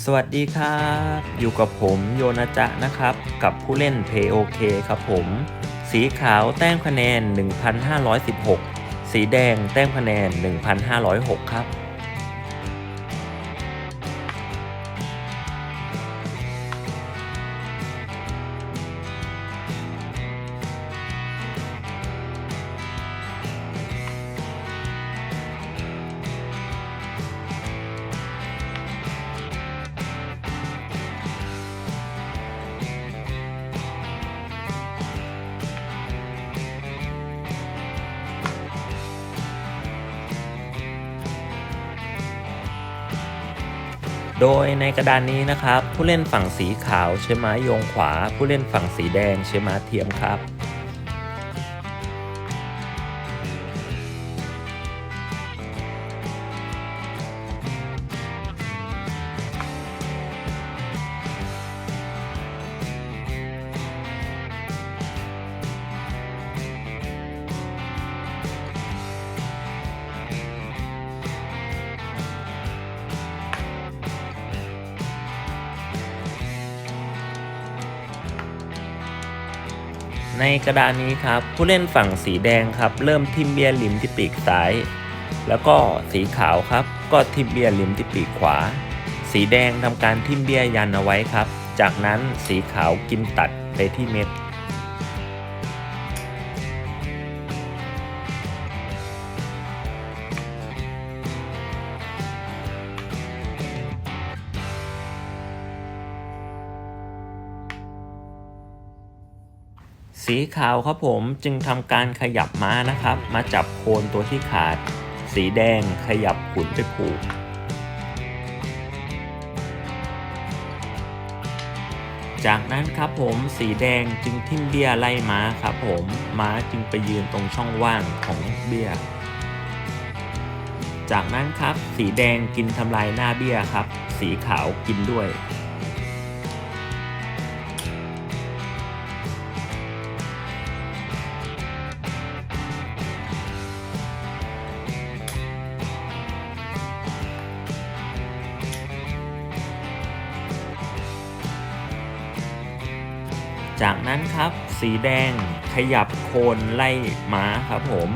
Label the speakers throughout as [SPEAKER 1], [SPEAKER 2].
[SPEAKER 1] สวัสดีครับ อยู่กับผมโยนาจะนะครับ กับผู้เล่น POK ครับผม สีขาวแต้มคะแนน 1,516 สีแดงแต้มคะแนน 1,506 ครับ โดยในกระดานนี้นะครับ ผู้เล่นฝั่งสีขาวใช้ไม้โยงขวา ผู้เล่นฝั่งสีแดงใช้ไม้เทียมครับ ในกระดานนี้ครับ ผู้เล่นฝั่งสีแดงครับ เริ่มทิมเบียริมที่ปีกซ้าย แล้วก็สีขาวครับ ก็ทิมเบียริมที่ปีกขวา สีแดงทำการทิมเบียยันเอาไว้ครับ จากนั้นสีขาวกินตัดไปที่เม็ด สีขาวครับผมจึงทำการขยับม้านะครับ มาจับโคนตัวที่ขาด สีแดงขยับขุนไปผูกจากนั้นครับผมสีแดงจึงทิ่มเบี้ยไล่ม้าครับผมม้าจึงไปยืนตรงช่องว่างของเบี้ย จากนั้นครับสีแดงกินทำลายหน้าเบี้ยครับ สีขาวกินด้วย จากนั้นครับสีแดงขยับโคนไล่ม้าครับผม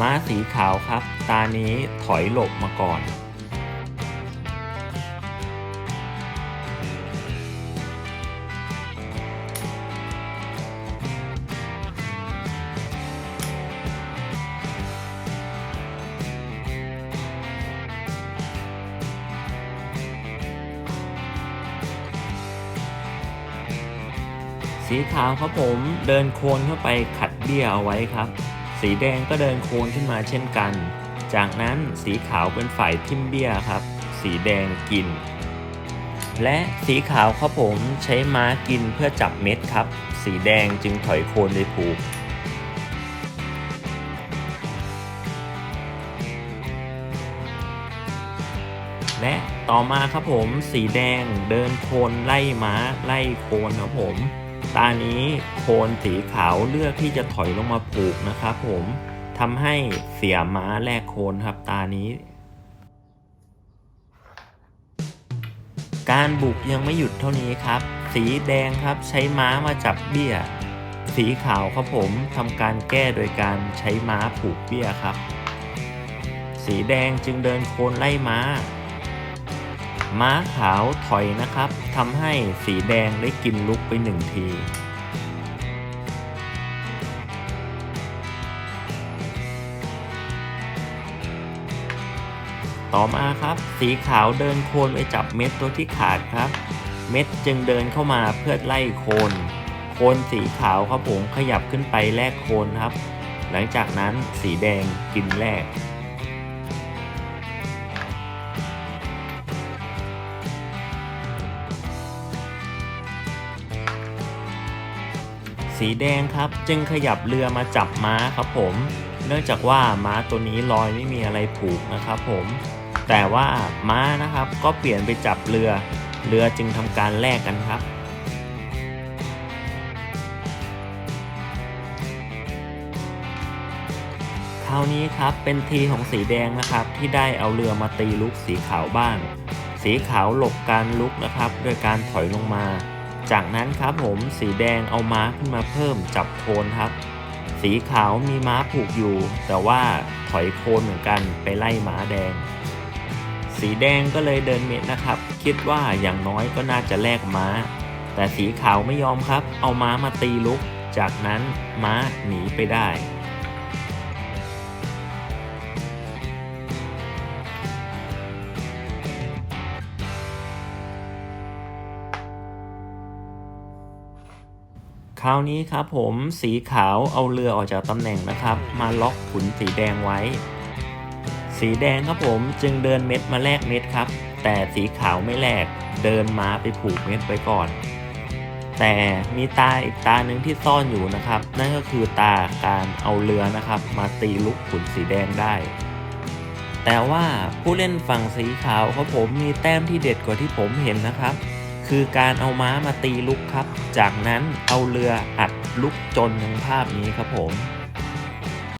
[SPEAKER 1] ม้าสีขาวครับ ตานี้ถอยหลบมาก่อน สีขาวครับผมเดินโคนเข้าไปขัดเบี้ยเอาไว้ครับ สีแดงก็เดินโคนขึ้นมาเช่นกัน จากนั้นสีขาวเป็นฝ่ายทิมเบี้ยครับ สีแดงกิน และสีขาวครับผมใช้ม้ากินเพื่อจับเม็ดครับ สีแดงจึงถอยโคนไปผูกและต่อมาครับผมสีแดงเดินโคนไล่ม้าไล่โคนครับผม ตานี้โคนสีขาวเลือกที่จะถอยลงมาผูกนะครับผมทำให้เสียม้าแลกโคนครับตานี้ การบุกยังไม่หยุดเท่านี้ครับ สีแดงครับใช้ม้ามาจับเบี้ย สีขาวครับผมทำการแก้โดยการใช้ม้าผูกเบี้ยครับ สีแดงจึงเดินโคนไล่ม้า ม้าขาวถอยนะครับทำให้สีแดงได้กินลุกไปหนึ่งทีต่อมาครับ สีขาวเดินโคนไปจับเม็ดตัวที่ขาดครับ เม็ดจึงเดินเข้ามาเพื่อไล่โคน โคนสีขาวครับผมขยับขึ้นไปแลกโคนครับ หลังจากนั้นสีแดงกินแลก สีแดงครับ จึงขยับเรือมาจับม้าครับผม เนื่องจากว่าม้าตัวนี้ลอยไม่มีอะไรผูกนะครับผม แต่ว่าม้านะครับก็เปลี่ยนไปจับเรือ เรือจึงทำการแลกกันครับคราวนี้ครับเป็นทีของสีแดงนะครับที่ได้เอาเรือมาตีลูกสีขาวบ้าง สีขาวหลบการลุกนะครับโดยการถอยลงมา จากนั้นครับผมสีแดงเอาม้าขึ้นมาเพิ่มจับโคนครับ สีขาวมีม้าผูกอยู่ แต่ว่าถอยโคนเหมือนกันไปไล่ม้าแดง สีแดงก็เลยเดินเม็ดนะครับ คิดว่าอย่างน้อยก็น่าจะแลกม้า แต่สีขาวไม่ยอมครับ เอาม้ามาตีลุก จากนั้นม้าหนีไปได้ ราวนี้ครับผมสีขาวเอาเรือออกจากตำแหน่งนะครับ มาล็อกขุนสีแดงไว้ สีแดงครับผมจึงเดินเม็ดมาแลกเม็ดครับ แต่สีขาวไม่แลกเดินม้าไปผูกเม็ดไว้ก่อน แต่มีตาอีกตาหนึ่งที่ซ่อนอยู่นะครับ นั่นก็คือตาการเอาเรือนะครับ มาตีลุกขุนสีแดงได้แต่ว่าผู้เล่นฝั่งสีขาวครับผมมีแต้มที่เด็ดกว่าที่ผมเห็นนะครับ คือการเอาม้ามาตีลุกครับ จากนั้นเอาเรืออัดลุกจนทั้งภาพนี้ครับผม